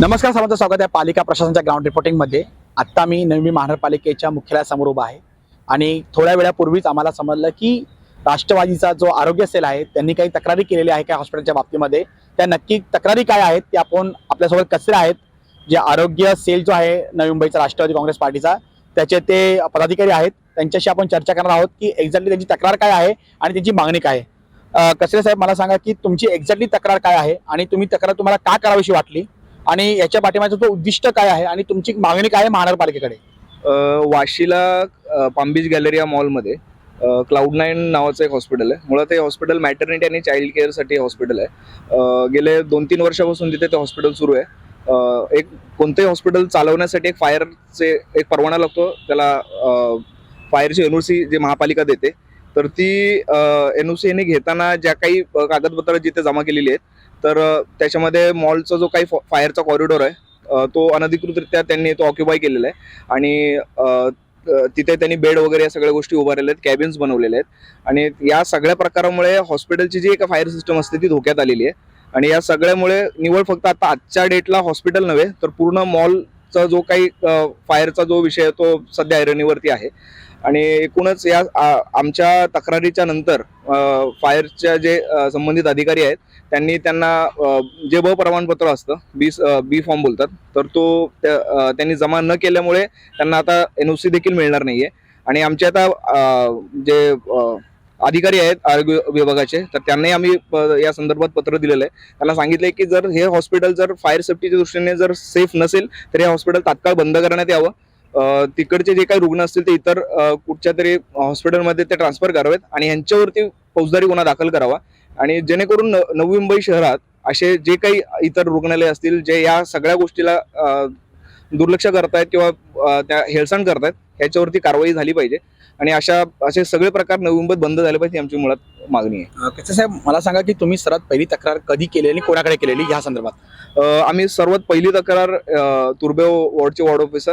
नमस्कार सर्वांचं स्वागत आहे पालिका प्रशासनाच्या ग्राउंड रिपोर्टिंगमध्ये आत्ता मी नवी महानगरपालिकेच्या मुख्यालयासमोर उभा आहे. आणि थोड्या वेळापूर्वीच आम्हाला समजलं की राष्ट्रवादीचा जो आरोग्य सेल आहे त्यांनी काही तक्रारी केलेल्या आहे काय हॉस्पिटलच्या बाबतीमध्ये? त्या नक्की तक्रारी काय आहेत ते आपण आपल्यासोबत कसरे आहेत? जे आरोग्य सेल जो आहे नवी मुंबईचा राष्ट्रवादी काँग्रेस पार्टीचा त्याचे ते पदाधिकारी आहेत. त्यांच्याशी आपण चर्चा करणार आहोत की एक्झॅक्टली त्यांची तक्रार काय आहे आणि त्यांची मागणी काय आहे. अं, कसरे साहेब मला सांगा की तुमची एक्झॅक्टली तक्रार काय आहे आणि तुम्ही तक्रार तुम्हाला का करावीशी वाटली? आणि याच्या पाठीमागचं तो उद्दिष्ट काय आहे आणि तुमची मागणी काय आहे महानगरपालिकेकडे? वाशीला पांबीज गॅलरी या मॉलमध्ये क्लाउड नाईन नावाचं एक हॉस्पिटल आहे. मुळात हे हॉस्पिटल मॅटर्निटी आणि चाइल्ड केअरसाठी हॉस्पिटल आहे. गेले दोन तीन वर्षापासून तिथे ते हॉस्पिटल सुरू आहे. एक कोणतंही हॉस्पिटल चालवण्यासाठी एक फायरचे एक परवाना लागतो. त्याला फायरची एनओसी जे महापालिका देते तर ती एन ओ सीने घेताना ज्या काही कागदपत्र जिथे जमा केलेली आहेत तर त्याच्यामध्ये मॉलचा जो काही फायरचा कॉरिडॉर आहे तो अनधिकृतरित्या त्यांनी तो ऑक्युपाय केलेला आहे. आणि तिथे त्यांनी बेड वगैरे या सगळ्या गोष्टी उभारलेल्या आहेत कॅबिन्स बनवलेले आहेत. आणि या सगळ्या प्रकारामुळे हॉस्पिटलची जी एक फायर सिस्टम असते ती धोक्यात आलेली आहे. आणि या सगळ्यामुळे निवड फक्त आता आजच्या डेटला हॉस्पिटल नव्हे तर पूर्ण मॉलचा जो काही फायरचा जो विषय तो सध्या ऐरणीवरती आहे. आणि एकूणच या आमच्या तक्रारीच्या नंतर फायरच्या जे संबंधित अधिकारी आहेत त्यांनी त्यांना जे ब प्रमाणपत्र असतं बी बी फॉर्म बोलतात तर तो त्या- त्यांनी जमा न केल्यामुळे त्यांना आता एन ओ सी देखील मिळणार नाही आहे आणि आमचे आता जे अधिकारी आहेत आरोग्य विभागाचे तर त्यांनाही आम्ही प- या संदर्भात पत्र दिलेलं आहे. त्यांना सांगितलंय की जर हे हॉस्पिटल जर फायर सेफ्टीच्या दृष्टीने जर सेफ नसेल तर हे हॉस्पिटल तात्काळ बंद करण्यात यावं. तिकडचे जे काही रुग्ण असतील ते इतर कुठच्या तरी हॉस्पिटलमध्ये ते ट्रान्सफर करावेत आणि यांच्यावरती फौजदारी गुन्हा दाखल करावा. आणि जेणेकरून नवी मुंबई शहरात असे जे काही इतर रुग्णालय असतील जे या सगळ्या गोष्टीला दुर्लक्ष करतायत किंवा त्या हेळसांड करतायत ह्याच्यावरती कारवाई झाली पाहिजे. आणि अशा असे सगळे प्रकार नवी मुंबईत बंद झाले पाहिजे आमची मुळात मागणी आहे. साहेब मला सांगा की तुम्ही सर्वात पहिली तक्रार कधी केली आणि कोणाकडे केलेली या संदर्भात? आम्ही सर्वात पहिली तक्रार अ, तुर्बेव वॉर्डचे वॉर्ड ऑफिसर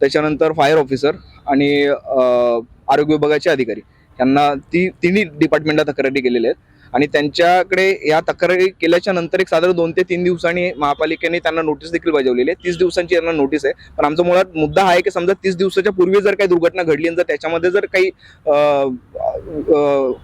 त्याच्यानंतर फायर ऑफिसर आणि आरोग्य विभागाचे अधिकारी. यांना ती तिन्ही डिपार्टमेंटला तक्रारी केलेल्या आहेत. आणि त्यांच्याकडे या तक्रारी केल्याच्यानंतर एक साधारण दोन ते तीन दिवसांनी महापालिकेने त्यांना नोटीस देखील बजावलेली आहे. तीस दिवसांची यांना नोटीस आहे. पण आमचा मुळात मुद्दा हा आहे की समजा तीस दिवसाच्या पूर्वी जर काही दुर्घटना घडली आणि जर त्याच्यामध्ये जर काही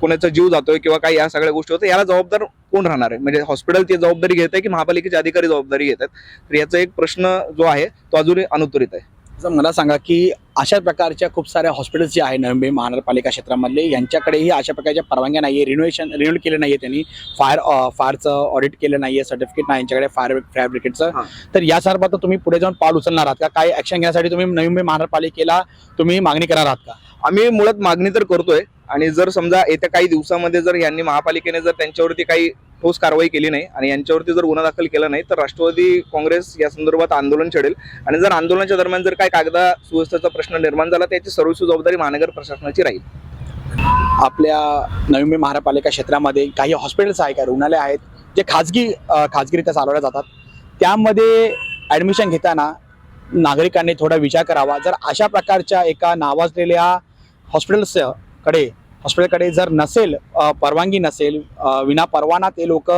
कोणाचा जीव जातोय किंवा काही या सगळ्या गोष्टी होत्या याला जबाबदार कोण राहणार आहे? म्हणजे हॉस्पिटल ती जबाबदारी घेत आहे की महापालिकेचे अधिकारी जबाबदारी घेत आहेत? तर याचा एक प्रश्न जो आहे तो अजूनही अनुत्तरित आहे. तर मला सांगा की अशा प्रकारच्या खूप साऱ्या हॉस्पिटल्स जे आहे नवी मुंबई महानगरपालिका क्षेत्रामधले यांच्याकडेही अशा प्रकारच्या परवानग्या नाही आहे रिनोव्हेशन रिन्यूल केलं नाही आहे त्यांनी फायर फायरचं ऑडिट केलं नाही आहे सर्टिफिकेट नाही यांच्याकडे फायर फायर ब्रिगेडचं हां. तर या संदर्भात तुम्ही पुढे जाऊन पाऊल उचलणार आहात का? काय ऍक्शन घेण्यासाठी तुम्ही नवी मुंबई महानगरपालिकेला तुम्ही मागणी करणार आहात का? आम्ही मुळात मागणी तर करतोय. आणि जर समजा येत्या काही दिवसामध्ये जर यांनी महापालिकेने जर त्यांच्यावरती काही ठोस कारवाई केली नाही आणि यांच्यावरती जर गुन्हा दाखल केला नाही तर राष्ट्रवादी काँग्रेस या संदर्भात आंदोलन छेडेल. आणि जर आंदोलनाच्या दरम्यान जर काय कागदा सुव्यवस्थेचा प्रश्न निर्माण झाला त्याची सर्वस्व जबाबदारी महानगर प्रशासनाची राहील. आपल्या नवी मुंबई महानगरपालिका क्षेत्रामध्ये काही हॉस्पिटल्स आहे काही रुग्णालय आहेत जे खाजगी खाजगीरित्या चालवल्या जातात. त्यामध्ये ॲडमिशन घेताना नागरिकांनी थोडा विचार करावा. जर अशा प्रकारच्या एका नावाजलेल्या हॉस्पिटल्सकडे हॉस्पिटलकडे जर नसेल परवानगी नसेल विना परवाना ते लोक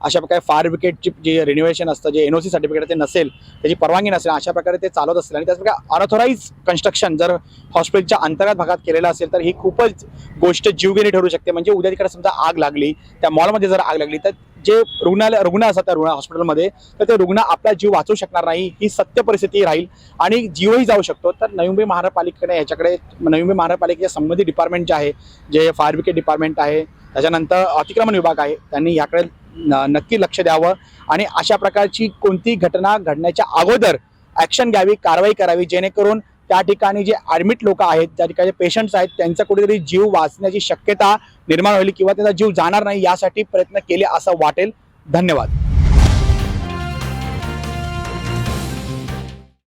अशा प्रकारे फायर ब्रिगेडची जे रिन्युवेशन असतं जे एन ओ सी सर्टिफिकेट ते नसेल त्याची परवानगी नसेल अशा प्रकारे ते चालत असेल आणि त्याचप्रकारे अनऑथोराईज कन्स्ट्रक्शन जर हॉस्पिटलच्या अंतर्गत भागात केलेलं असेल तर ही खूपच गोष्ट जीवघेणी ठरू शकते. म्हणजे उद्या तिकडे समजा आग लागली त्या मॉलमध्ये जर आग लागली तर जे रुग्णालय रुग्ण असतात त्या रुग्ण हॉस्पिटलमध्ये तर ते रुग्ण आपला जीव वाचू शकणार नाही ही सत्य परिस्थिती राहील आणि जीवही जाऊ शकतो. तर नवी मुंबई महानगरपालिकेने याच्याकडे नवी मुंबई महानगरपालिकेच्या संबंधित डिपार्टमेंट जे आहे जे फायर ब्रिगेड डिपार्टमेंट आहे त्याच्यानंतर अतिक्रमण विभाग आहे त्यांनी याकडे न- नक्की लक्ष द्यावं आणि अशा प्रकारची कोणती घटना घडण्याच्या अगोदर ॲक्शन घ्यावी कारवाई करावी जेणेकरून त्या ठिकाणी जे ॲडमिट लोक आहेत त्या ठिकाणी पेशंट्स आहेत त्यांचा कुठेतरी जीव वाचण्याची शक्यता निर्माण होईल किंवा त्यांचा जीव जाणार नाही यासाठी प्रयत्न केले असं वाटेल. धन्यवाद.